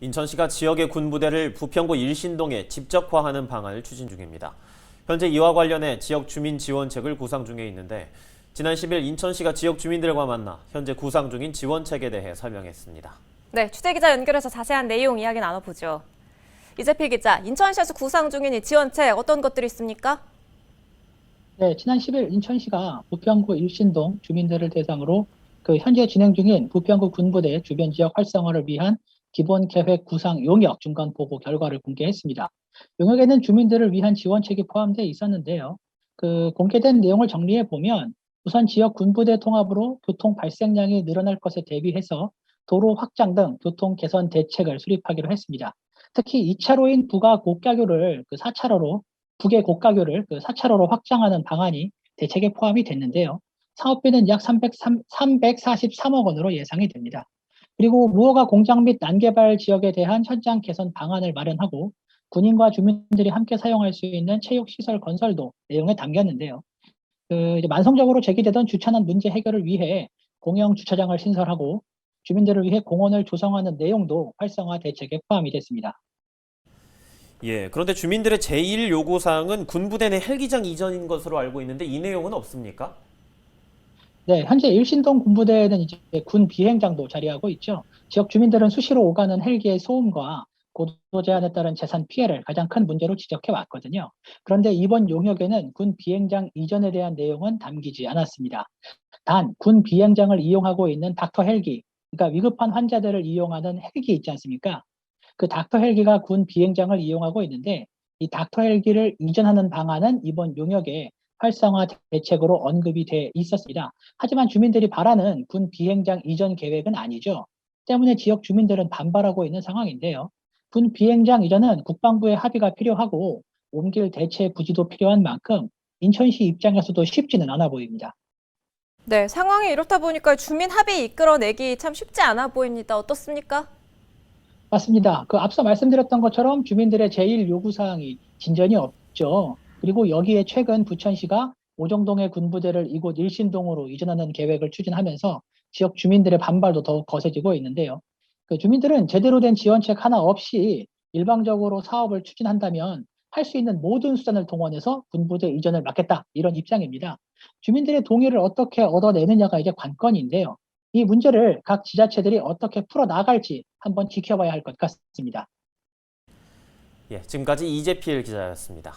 인천시가 지역의 군부대를 부평구 일신동에 집적화하는 방안을 추진 중입니다. 현재 이와 관련해 지역 주민 지원책을 구상 중에 있는데 지난 10일 인천시가 지역 주민들과 만나 현재 구상 중인 지원책에 대해 설명했습니다. 네, 취재 기자 연결해서 자세한 내용 이야기 나눠보죠. 이재필 기자, 인천시에서 구상 중인 이 지원책 어떤 것들이 있습니까? 네, 지난 10일 인천시가 부평구 일신동 주민들을 대상으로 그 현재 진행 중인 부평구 군부대 주변 지역 활성화를 위한 기본 계획 구상 용역 중간 보고 결과를 공개했습니다. 용역에는 주민들을 위한 지원책이 포함되어 있었는데요. 그 공개된 내용을 정리해 보면 우선 지역 군부대 통합으로 교통 발생량이 늘어날 것에 대비해서 도로 확장 등 교통 개선 대책을 수립하기로 했습니다. 특히 2차로인 부가 고가교를 그 4차로로 북의 고가교를 그 4차로로 확장하는 방안이 대책에 포함이 됐는데요. 사업비는 약 303, 343억 원으로 예상이 됩니다. 그리고 무허가 공장 및 난개발 지역에 대한 현장 개선 방안을 마련하고 군인과 주민들이 함께 사용할 수 있는 체육시설 건설도 내용에 담겼는데요. 그 만성적으로 제기되던 주차난 문제 해결을 위해 공영 주차장을 신설하고 주민들을 위해 공원을 조성하는 내용도 활성화 대책에 포함이 됐습니다. 예, 그런데 주민들의 제1 요구사항은 군부대 내 헬기장 이전인 것으로 알고 있는데 이 내용은 없습니까? 네, 현재 일신동 군부대에는 이제 군 비행장도 자리하고 있죠. 지역 주민들은 수시로 오가는 헬기의 소음과 고도 제한에 따른 재산 피해를 가장 큰 문제로 지적해 왔거든요. 그런데 이번 용역에는 군 비행장 이전에 대한 내용은 담기지 않았습니다. 단, 군 비행장을 이용하고 있는 닥터 헬기, 그러니까 위급한 환자들을 이용하는 헬기 있지 않습니까? 그 닥터 헬기가 군 비행장을 이용하고 있는데 이 닥터 헬기를 이전하는 방안은 이번 용역에 활성화 대책으로 언급이 돼 있었습니다. 하지만 주민들이 바라는 군 비행장 이전 계획은 아니죠. 때문에 지역 주민들은 반발하고 있는 상황인데요. 군 비행장 이전은 국방부의 합의가 필요하고 옮길 대체 부지도 필요한 만큼 인천시 입장에서도 쉽지는 않아 보입니다. 네, 상황이 이렇다 보니까 주민 합의 이끌어내기 참 쉽지 않아 보입니다. 어떻습니까? 맞습니다. 그 앞서 말씀드렸던 것처럼 주민들의 제일 요구 사항이 진전이 없죠. 그리고 여기에 최근 부천시가 오정동의 군부대를 이곳 일신동으로 이전하는 계획을 추진하면서 지역 주민들의 반발도 더욱 거세지고 있는데요. 그 주민들은 제대로 된 지원책 하나 없이 일방적으로 사업을 추진한다면 할 수 있는 모든 수단을 동원해서 군부대 이전을 막겠다 이런 입장입니다. 주민들의 동의를 어떻게 얻어내느냐가 이제 관건인데요. 이 문제를 각 지자체들이 어떻게 풀어 나갈지 한번 지켜봐야 할 것 같습니다. 예, 지금까지 이재필 기자였습니다.